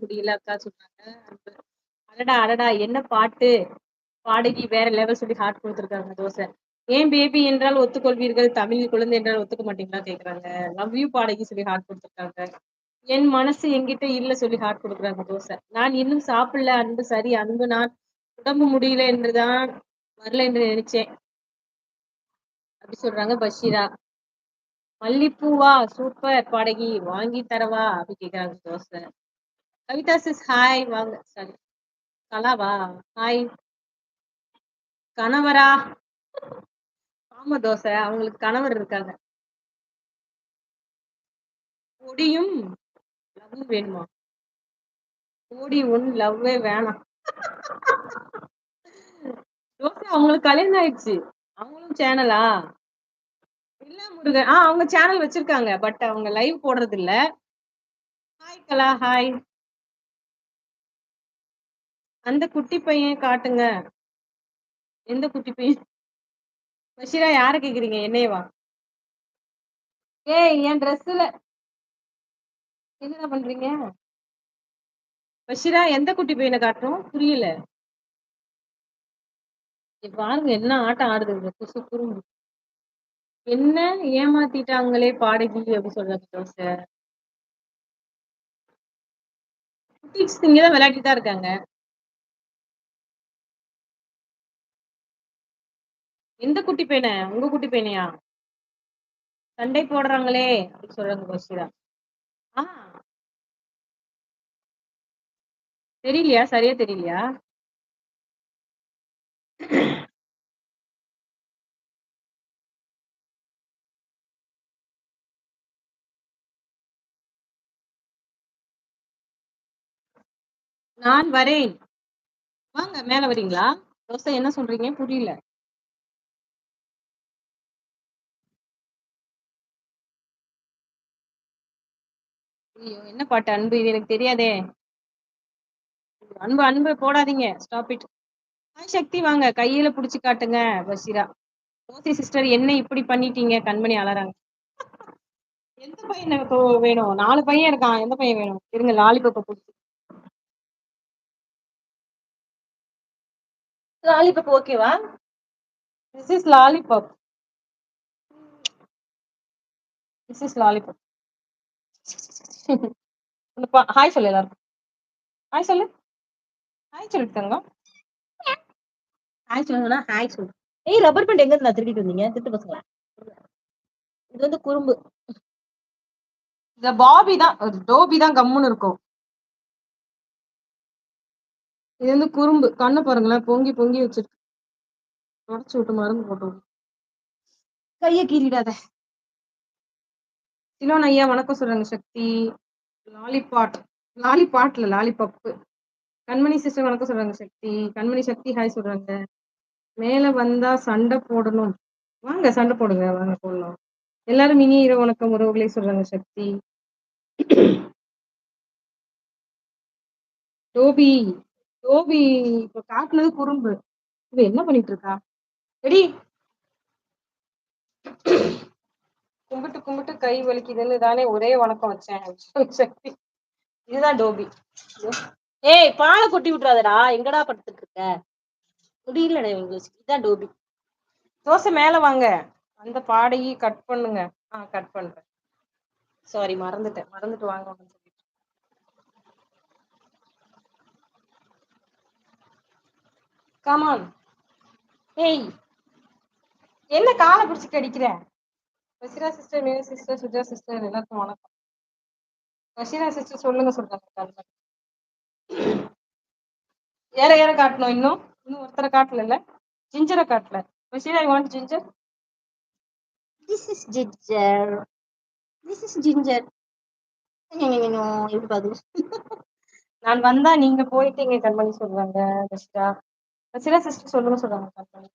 முடியல அக்கா சொன்னாங்க. அடடா! அடடா! என்ன பாட்டு! பாடகி வேற லெவல் சொல்லி ஹார்ட் கொடுத்துருக்காங்க தோசை. ஏன் பேபி என்றால் ஒத்துக்கொள்வீர்கள். தமிழ் குழந்தை என்றால் ஒத்துக்க மாட்டீங்களா கேக்குறாங்க லவ் யூ பாடகி சொல்லி ஹார்ட் குடுத்துருக்காங்க. என் மனசு என்கிட்ட இல்ல சொல்லி ஹார்ட் குடுக்குறாங்க தோசை. நான் இன்னும் சாப்பிடல அன்பு சரி அன்பு நான் உடம்பு முடியல என்றுதான் வரல என்று நினைச்சேன். அப்படி சொல்றாங்க பஷீரா. மல்லிப்பூவா சூப்பர் பாடகி வாங்கி தரவா? அப்படி கேக்குறாங்க தோசை. கவிதா சிஸ் ஹாய் வாங்க. சாரி. கலாவா? ஹாய். கணவரா? ஆமா தோசை. அவங்களுக்கு கணவர் இருக்காங்க. ஒடியும் லவ்வும் வேணுமா? ஓடி ஒன் லவ்வே வேணாம். தோசை அவங்களுக்கு கல்யாணம் ஆயிடுச்சு. அவங்களும் சேனலா? இல்ல முருகன். ஆஹ் அவங்க சேனல் வச்சிருக்காங்க. பட் அவங்க லைவ் போடுறது இல்ல. Hi Kala, hi. அந்த குட்டி பையன் காட்டுங்க. எந்த குட்டி பையன்? பஷீரா யார கேட்குறீங்க? என்னையவா? ஏய் என் ட்ரெஸ்ஸில் என்னடா பண்றீங்க? பஷீரா எந்த குட்டி பையனை காட்டுறோம் புரியல. பாருங்க என்ன ஆட்டம் ஆடுது இந்த குசு குறும்பு. என்ன ஏமாத்திட்டாங்களே பாடகி அப்படின்னு சொல்றாங்க சார் குட்டிஸ் இங்கதான் விளையாடிட்டு தான் இருக்காங்க. எந்த குட்டி பையன? உங்க குட்டி பையனையா? சண்டை போடுறாங்களே அப்படின்னு சொல்றாங்க பஷீரா. ஆ. தெரியலையா? சரியா தெரியலையா? நான் வரேன். வாங்க மேல வரீங்களா? தோசை என்ன சொல்றீங்க? புரியல. ஐயோ! என்ன பாட்டு அன்பு? இது எனக்கு தெரியாதே. அன்பு அன்பு போடாதீங்க. Stop it. ஹாய் சக்தி வாங்க. கையில புடிச்சு காட்டுங்க பஷீரா. தோசை சிஸ்டர் என்ன இப்படி பண்ணிட்டீங்க? கண்மணி அலறாங்க எந்த பையன் வேணும்? நாலு பையன் இருக்கான். எந்த பையன் வேணும்? இருங்க லாலிபப்பை பிடிச்சி லாலிபப் ஓகேவா? This is lollipop. This is lollipop. Hi சொல்லு எல்லாருக்கும். ஹாய் சொல்லு. ஹாய் சொல்லு தங்கம். ஹாய் சொல்லுங்கன்னா ஹாய் சொல்லு. ஏய் ரப்பர் பேண்ட் எங்க இருந்தா திருடிட்டு வந்தீங்க? திருட்டு பசங்களா? இது வந்து குறும்பு. இந்த பாபி தான் டோபி தான் கம்முன்னு இருக்கும். இது வந்து குறும்பு. கண்ண பாருங்களேன் பொங்கி பொங்கி வச்சிருக்கு. தொடச்சு விட்டு மருந்து போட்டு. கைய கீறிடாத. சிலோன் ஐயா வணக்கம் சொல்றாங்க சக்தி. லாலிபாட். லாலிபாட்ல லாலிபப்பு. கண்மணி சிஸ்டர் வணக்கம் சொல்றாங்க சக்தி. கண்மணி சக்தி ஹாய் சொல்றாங்க. மேல வந்தா சண்டை போடணும். வாங்க சண்டை போடுங்க. வாங்க போடலாம். எல்லாரும் இனிய இரவு வணக்கம் உறவுகளே சொல்றாங்க சக்தி. டோபி டோபி இப்ப காட்டுனது குறும்பு. இவ என்ன பண்ணிட்டு இருக்கா? எடி கும்பிட்டு கும்பிட்டு கை வலிக்குதுன்னு தானே ஒரே வணக்கம் வச்சேன். சக்தி. இதுதான் டோபி. ஏய் பாலை கொட்டி விட்டுறாதடா. எங்கடா படுத்துட்டு இருக்க? முடியலடா இவங்களுக்கு. இதுதான் டோபி. தோசை மேல வாங்க. அந்த பாடையை கட் பண்ணுங்க. ஆ கட் பண்றேன். சாரி மறந்துட்டேன். மறந்துட்டு வாங்க அப்படின்னு சொல்லிட்டு. கமான் ஏய் என்ன காலை பிடிச்சிட்டு அடிக்கிற? Basheera sister, Meenu sister, Suja sister எல்லாருக்கும் வணக்கம். பஷீரா சிஸ்டர் சொல்லுங்க சொல்றாங்க. யார யார காட்டணும் இன்னும்? இன்னும் ஒருத்தரை காட்டல ஜிஞ்சரை காட்டல. Basheera you want ginger? This is ginger. This is ginger. எப்படி பாது? நான் வந்தா நீங்க போயிட்டீங்க கண்மணி சொல்றாங்க பஷீரா. பஷீரா சிஸ்டர் சொல்லுங்க சொல்றாங்க கண்மணி.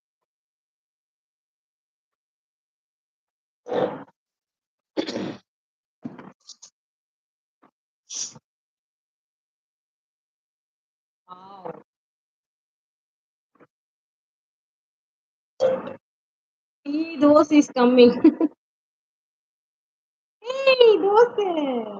Tea dose is coming. hey, dose.